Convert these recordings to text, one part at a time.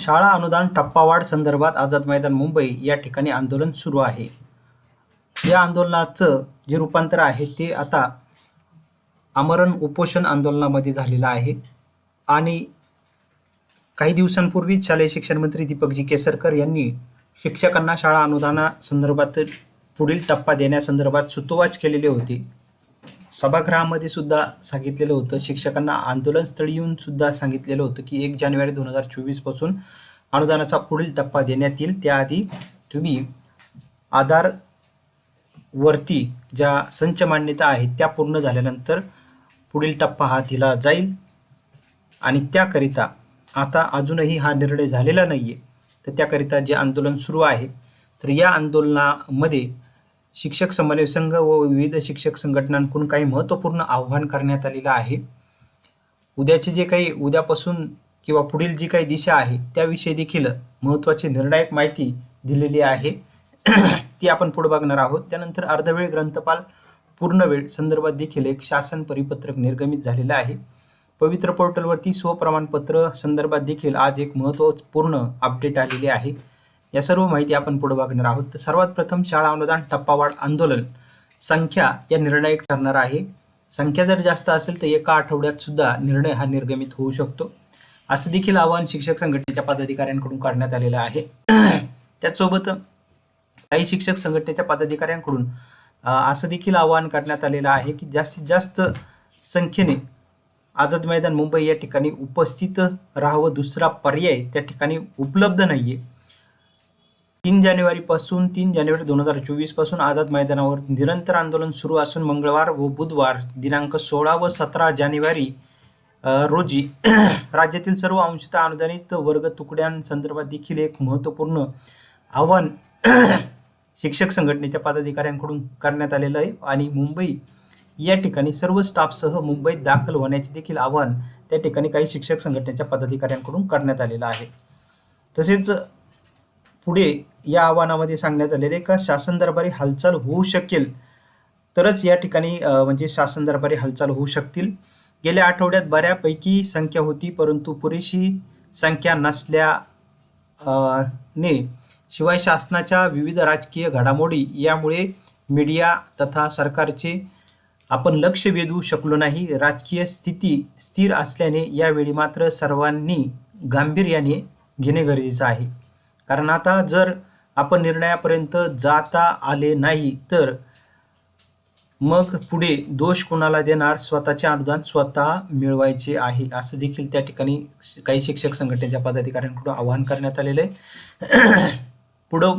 शाळा अनुदान टप्पावाढ संदर्भात आझाद मैदान मुंबई या ठिकाणी आंदोलन सुरू आहे. या आंदोलनाचं जे रूपांतर आहे ते आता आमरण उपोषण आंदोलनामध्ये झालेलं आहे. आणि काही दिवसांपूर्वी शालेय शिक्षण मंत्री दीपकजी केसरकर यांनी शिक्षकांना शाळा अनुदानासंदर्भात पुढील टप्पा देण्यासंदर्भात सुतोवाच केलेले होते. सभागृहामध्ये सुद्धा सांगितलेलं होतं. शिक्षकांना आंदोलनस्थळी येऊन सुद्धा सांगितलेलं होतं की एक जानेवारी दोन हजार चोवीसपासून अनुदानाचा पुढील टप्पा देण्यात येईल. त्याआधी तुम्ही आधार वरती ज्या संच मान्यता आहेत त्या पूर्ण झाल्यानंतर पुढील टप्पा हा दिला जाईल. आणि त्याकरिता आता अजूनही हा निर्णय झालेला नाही आहे तर त्याकरिता जे आंदोलन सुरू आहे तर या आंदोलनामध्ये शिक्षक समन्वय संघ व विविध शिक्षक संघटनांकडून काही महत्त्वपूर्ण आव्हान करण्यात आलेलं आहे. उद्याचे जे काही उद्यापासून किंवा पुढील जी काही दिशा आहे त्याविषयी देखील महत्त्वाची निर्णायक माहिती दिलेली आहे. ती आपण पुढे बघणार आहोत. त्यानंतर अर्धवेळ ग्रंथपाल पूर्णवेळ संदर्भात देखील एक शासन परिपत्रक निर्गमित झालेलं आहे. पवित्र पोर्टलवरती स्वप्रमाणपत्र संदर्भात देखील आज एक महत्त्वपूर्ण अपडेट आलेले आहे. या सर्व माहिती आपण पुढे बघणार आहोत. तर सर्वात प्रथम शाळा अनुदान टप्पावाढ आंदोलन संख्या या निर्णायक ठरणार आहे. संख्या जर जास्त असेल तर एका आठवड्यात सुद्धा निर्णय हा निर्गमित होऊ शकतो. असं देखील आवाहन शिक्षक संघटनेच्या पदाधिकाऱ्यांकडून करण्यात आलेलं आहे. त्याचसोबत काही शिक्षक संघटनेच्या पदाधिकाऱ्यांकडून असं देखील आवाहन करण्यात आलेलं आहे की जास्तीत जास्त संख्येने आझाद मैदान मुंबई या ठिकाणी उपस्थित राहावं. दुसरा पर्याय त्या ठिकाणी उपलब्ध नाही आहे तीन जानेवारीपासून तीन जानेवारी दोन हजार चोवीसपासून आझाद मैदानावर निरंतर आंदोलन सुरू असून मंगळवार व बुधवार दिनांक सोळा व सतरा जानेवारी रोजी राज्यातील सर्व अंशतः अनुदानित वर्ग तुकड्यांसंदर्भात देखील एक महत्त्वपूर्ण आव्हान शिक्षक संघटनेच्या पदाधिकाऱ्यांकडून करण्यात आलेलं आहे आणि मुंबई या ठिकाणी सर्व स्टाफसह मुंबईत दाखल होण्याचे देखील आव्हान त्या ठिकाणी काही शिक्षक संघटनेच्या पदाधिकाऱ्यांकडून करण्यात आलेलं आहे. तसेच पुढे या आव्हानामध्ये सांगण्यात आलेले का? शासन दरबारी हालचाल होऊ शकेल तरच या ठिकाणी म्हणजे शासन दरबारी हालचाल होऊ शकतील. गेल्या आठवड्यात बऱ्यापैकी संख्या होती परंतु पुरेशी संख्या नसल्या ने शिवाय शासनाच्या विविध राजकीय घडामोडी यामुळे मीडिया तथा सरकारचे आपण लक्ष वेधू शकलो नाही. राजकीय स्थिती स्थिर असल्याने यावेळी मात्र सर्वांनी गांभीर्याने घेणे गरजेचं आहे. कारण आता जर आपण निर्णयापर्यंत जाता आले नाही तर मग पुढे दोष कोणाला देणार? स्वतःचे अनुदान स्वतः मिळवायचे आहे. असं देखील त्या ठिकाणी काही शिक्षक संघटनेच्या पदाधिकाऱ्यांकडून आवाहन करण्यात आलेलं आहे. पुढं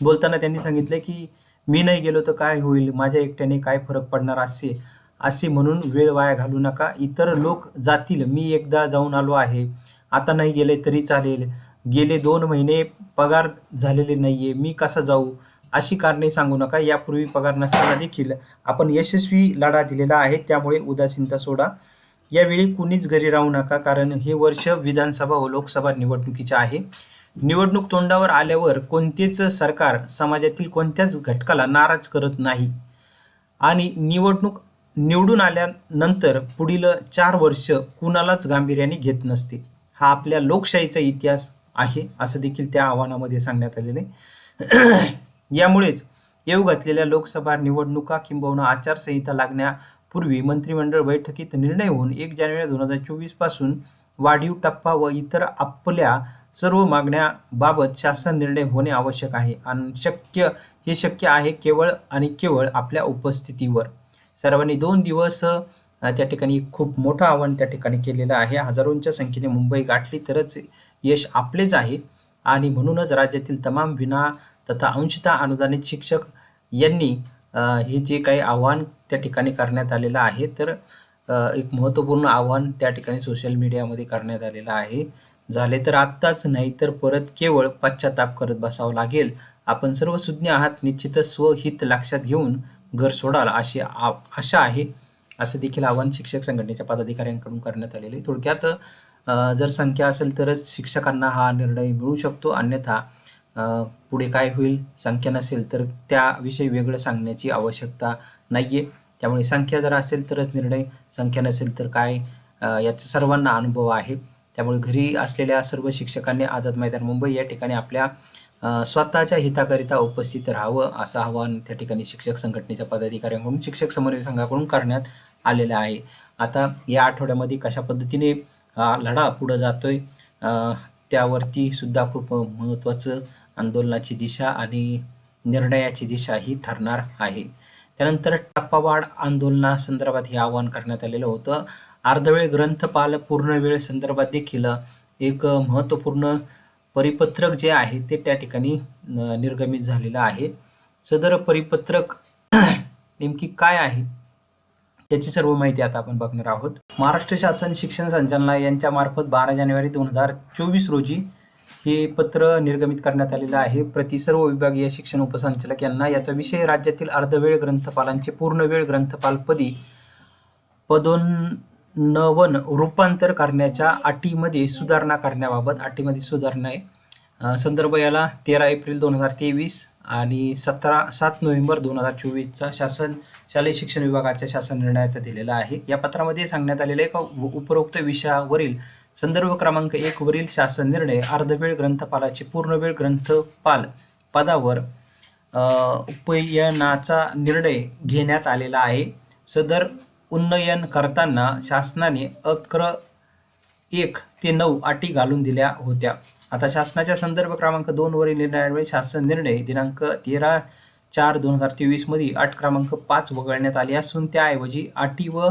बोलताना त्यांनी सांगितलं की मी नाही गेलो तर काय होईल? माझ्या एकट्याने काय फरक पडणार असे? असे म्हणून वेळ वाया घालू नका. इतर लोक जातील. मी एकदा जाऊन आलो आहे. आता नाही गेले तरी चालेल. गेले दोन महिने पगार झालेले नाहीये मी कसा जाऊ? अशी कारणे सांगू नका. यापूर्वी पगार नसताना देखील आपण यशस्वी लढा दिलेला आहे त्यामुळे उदासीनता सोडा. यावेळी कुणीच घरी राहू नका कारण हे वर्ष विधानसभा व लोकसभा निवडणुकीचे आहे. निवडणूक तोंडावर आल्यावर कोणतेच सरकार समाजातील कोणत्याच घटकाला नाराज करत नाही. आणि निवडणूक निवडून आल्यानंतर पुढील चार वर्ष कुणालाच गांभीर्याने घेत नसते. हा आपल्या लोकशाहीचा इतिहास आहे असं देखील त्या आव्हानामध्ये सांगण्यात आलेलं आहे. यामुळेच येऊ घातलेल्या लोकसभा निवडणुका किंबहुना आचारसंहिता लागण्यापूर्वी मंत्रिमंडळ बैठकीत निर्णय होऊन एक जानेवारी दोन हजार चोवीसपासून वाढीव टप्पा व इतर आपल्या सर्व मागण्याबाबत शासन निर्णय होणे आवश्यक आहे. आणि शक्य हे शक्य आहे केवळ आणि केवळ आपल्या उपस्थितीवर. सर्वांनी दोन दिवस त्या ठिकाणी खूप मोठं आव्हान त्या ठिकाणी केलेलं आहे. हजारोंच्या संख्येने मुंबई गाठली तरच यश आपलेच आहे. आणि म्हणूनच राज्यातील तमाम विना तथा अंशतः अनुदानित शिक्षक यांनी हे जे काही आव्हान त्या ठिकाणी करण्यात आलेलं आहे तर एक महत्त्वपूर्ण आव्हान त्या ठिकाणी सोशल मीडियामध्ये करण्यात आलेलं आहे. झाले तर आत्ताच नाही तर परत केवळ पश्चाताप करत बसावं लागेल. आपण सर्व सुज्ञ आहात निश्चितच स्वहित लक्षात घेऊन घर सोडाल अशी आशा आहे. असं देखील आव्हान शिक्षक संघटनेच्या पदाधिकाऱ्यांकडून करण्यात आलेले. थोडक्यात जर संख्या असेल तरच शिक्षकांना हा निर्णय मिळू शकतो. अन्यथा पुढे काय होईल संख्या नसेल तर त्याविषयी वेगळं सांगण्याची आवश्यकता नाही आहे त्यामुळे संख्या जर असेल तरच निर्णय संख्या नसेल तर काय याचा सर्वांना अनुभव आहे. त्यामुळे घरी असलेल्या सर्व शिक्षकांनी आझाद मैदान मुंबई या ठिकाणी आपल्या स्वतःच्या हिताकरिता उपस्थित राहावं असं आवाहन त्या ठिकाणी शिक्षक संघटनेच्या पदाधिकाऱ्यांकडून शिक्षक समन्वय संघाकडून करण्यात आलेला आहे. आता या आठवड्यामध्ये कशा पद्धतीने लढा पुढे जातोय त्यावरती सुद्धा खूप महत्त्वाचं आंदोलनाची दिशा आणि निर्णयाची दिशा ही ठरणार आहे. त्यानंतर टप्पावाढ आंदोलनासंदर्भात हे आवाहन करण्यात आलेलं होतं. अर्धवेळ ग्रंथपाल पूर्णवेळ संदर्भात देखील एक महत्त्वपूर्ण परिपत्रक जे आहे ते त्या ठिकाणी निर्गमित झालेलं आहे. सदर परिपत्रक नेमकी काय आहे? याची सर्व माहिती आता आपण बघणार आहोत. महाराष्ट्र शासन शिक्षण संचालनालय यांच्या मार्फत बारा जानेवारी दोन हजार चोवीस रोजी हे पत्र निर्गमित करण्यात आलेलं आहे. प्रति सर्व विभागीय शिक्षण उपसंचालक यांना याचा विषय राज्यातील अर्धवेळ ग्रंथपालांचे पूर्णवेळ ग्रंथपालपदी पदोन्नवन रूपांतर करण्याच्या अटीमध्ये सुधारणा करण्याबाबत अटीमध्ये सुधारणा आहे. संदर्भ याला तेरा एप्रिल दोन हजार तेवीस आणि सतरा सात नोव्हेंबर दोन हजार चोवीसचा शासन शालेय शिक्षण विभागाच्या शासन निर्णयाचा दिलेला आहे. या पत्रामध्ये सांगण्यात आलेलं आहे का उपरोक्त विषयावरील संदर्भ क्रमांक एक वरील शासन निर्णय अर्धवेळ ग्रंथपालाचे पूर्णवेळ ग्रंथपाल पदावर उपयनाचा निर्णय घेण्यात आलेला आहे. सदर उन्नयन करताना शासनाने अक्र एक ते नऊ अटी घालून दिल्या होत्या. आता शासनाच्या संदर्भ क्रमांक दोन वरील निर्णयामुळे शासन निर्णय दिनांक तेरा चार दोन हजार तेवीसमध्ये अट क्रमांक पाच वगळण्यात आली असून त्याऐवजी अटी व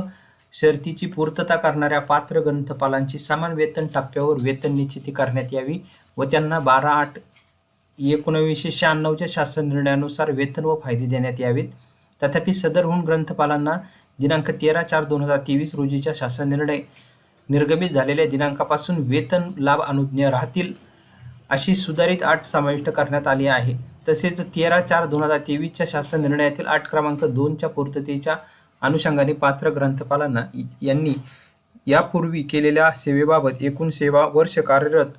शर्तीची पूर्तता करणाऱ्या पात्र ग्रंथपालांची समान वेतन टप्प्यावर वेतन निश्चिती करण्यात यावी व त्यांना बारा आठ एकोणावीसशे शहाण्णवच्या शासन निर्णयानुसार वेतन व फायदे देण्यात यावेत. तथापि सदरहून ग्रंथपालांना दिनांक तेरा चार दोन हजार तेवीस रोजीच्या शासन निर्णय निर्गमित झालेल्या दिनांकापासून वेतन लाभ अनुज्ञ राहतील. अशी सुधारित अट समाविष्ट करण्यात आली आहे. तसेच तेरा चार दोन हजार तेवीसच्या शासन निर्णयातील अट क्रमांक दोनच्या पूर्ततेच्या अनुषंगाने पात्र ग्रंथपालांना यांनी यापूर्वी केलेल्या सेवेबाबत एकूण सेवा वर्ष कार्यरत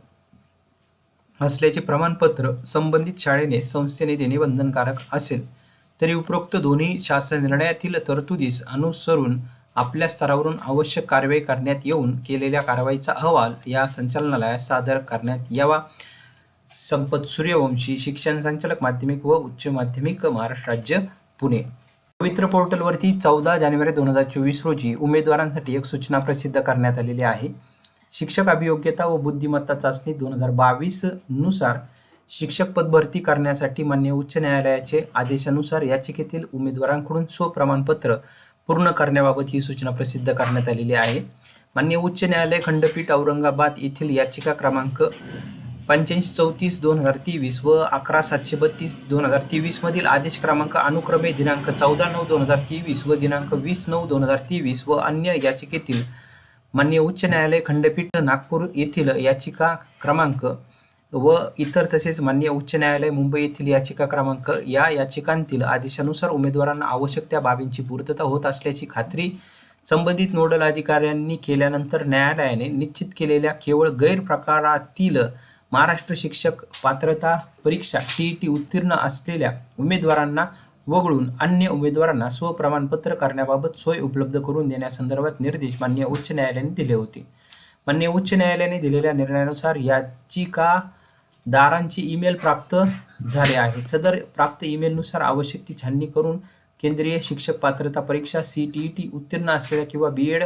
असल्याचे प्रमाणपत्र संबंधित शाळेने संस्थेने देणे बंधनकारक असेल. तरी उपरोक्त दोन्ही शासन निर्णयातील तरतुदीस अनुसरून आपल्या स्तरावरून आवश्यक कारवाई करण्यात येऊन केलेल्या कारवाईचा अहवाल या संचालनालयास सादर करण्यात यावा. संपत सूर्यवंशी शिक्षण संचालक माध्यमिक व उच्च माध्यमिक महाराष्ट्र राज्य पुणे. पवित्र पोर्टलवरती चौदा जानेवारी दोन हजार चोवीस रोजी उमेदवारांसाठी एक सूचना प्रसिद्ध करण्यात आलेली आहे. शिक्षक अभियोग्यता व बुद्धिमत्ता चाचणी दोन हजार बावीसनुसार शिक्षक पद भरती करण्यासाठी मान्य उच्च न्यायालयाचे आदेशानुसार याचिकेतील उमेदवारांकडून स्वप्रमाणपत्र पूर्ण करण्याबाबत ही सूचना प्रसिद्ध करण्यात आलेली आहे. मान्य उच्च न्यायालय खंडपीठ औरंगाबाद येथील याचिका क्रमांक पंच्याऐंशी चौतीस दोन हजार तेवीस व अकरा सातशे बत्तीस दोन हजार तेवीस मधील आदेश क्रमांक अनुक्रमे दिनांक चौदा नऊ दोन हजार तेवीस व दिनांक वीस नऊ दोन हजार तेवीस व अन्य याचिकेतील मान्य उच्च न्यायालय खंडपीठ नागपूर येथील याचिका क्रमांक व इतर तसेच मान्य उच्च न्यायालय मुंबई येथील याचिका क्रमांक या याचिकांतील आदेशानुसार उमेदवारांना आवश्यक त्या बाबींची पूर्तता होत असल्याची खात्री संबंधित नोडल अधिकाऱ्यांनी केल्यानंतर न्यायालयाने निश्चित केलेल्या केवळ गैरप्रकारातील महाराष्ट्र शिक्षक पात्रता परीक्षा टी उत्तीर्ण असलेल्या उमेदवारांना वगळून अन्य उमेदवारांना स्वप्रमाणपत्र करण्याबाबत सोय उपलब्ध करून देण्यासंदर्भात निर्देश मान्य उच्च न्यायालयाने दिले होते. मान्य उच्च न्यायालयाने दिलेल्या निर्णयानुसार याचिकादारांची ईमेल प्राप्त झाले आहे. सदर प्राप्त ईमेलनुसार आवश्यक ती छाननी करून केंद्रीय शिक्षक पात्रता परीक्षा सी टी ई टी उत्तीर्ण असलेल्या किंवा बी एड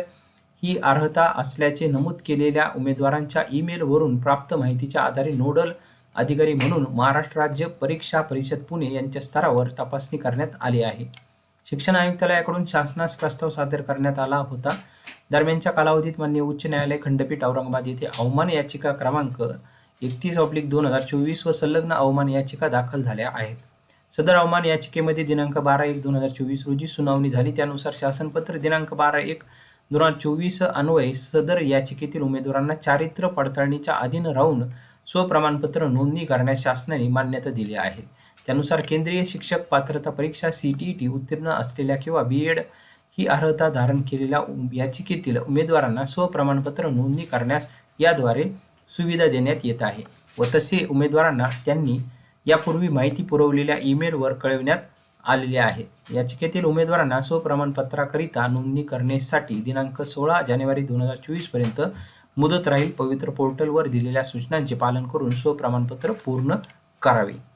ही अर्हता असल्याचे नमूद केलेल्या उमेदवारांच्या ईमेलवरून प्राप्त माहितीच्या आधारे नोडल अधिकारी म्हणून महाराष्ट्र राज्य परीक्षा परिषद पुणे यांच्या स्तरावर तपासणी करण्यात आली आहे. शिक्षण आयुक्तालयाकडून शासनास प्रस्ताव सादर करण्यात आला होता. दरम्यानच्या कालावधीत मान्य उच्च न्यायालय खंडपीठ औरंगाबाद येथे अवमान याचिका क्रमांक एकतीस ऑब्लिक दोन हजार चोवीस व संलग्न अवमान याचिका दाखल झाल्या आहेत. सदर अवमान याचिकेमध्ये दिनांक बारा एक दोन हजार चोवीस रोजी सुनावणी झाली. त्यानुसार शासनपत्र दिनांक बारा एक दोन हजार चोवीस अन्वये सदर याचिकेतील उमेदवारांना चारित्र्य पडताळणीच्या अधीन राहून स्वप्रमाणपत्र नोंदणी करण्यास शासनाने मान्यता दिली आहे. त्यानुसार केंद्रीय शिक्षक पात्रता परीक्षा सी टी टी उत्तीर्ण असलेल्या किंवा बी एड ही अर्हता धारण केलेल्या उम- याचिकेतील उमेदवारांना स्वप्रमाणपत्र नोंदणी करण्यास याद्वारे सुविधा देण्यात येत आहे व तसे उमेदवारांना त्यांनी यापूर्वी माहिती पुरवलेल्या ईमेलवर कळविण्यात आलेले आहे. याचिकेतील उमेदवारांना स्वप्रमाणपत्राकरिता नोंदणी करण्यासाठी दिनांक सोळा जानेवारी दोन हजार चोवीसपर्यंत मुदत राहील. पवित्र पोर्टलवर दिलेल्या सूचनांचे पालन करून स्वप्रमाणपत्र पूर्ण करावे.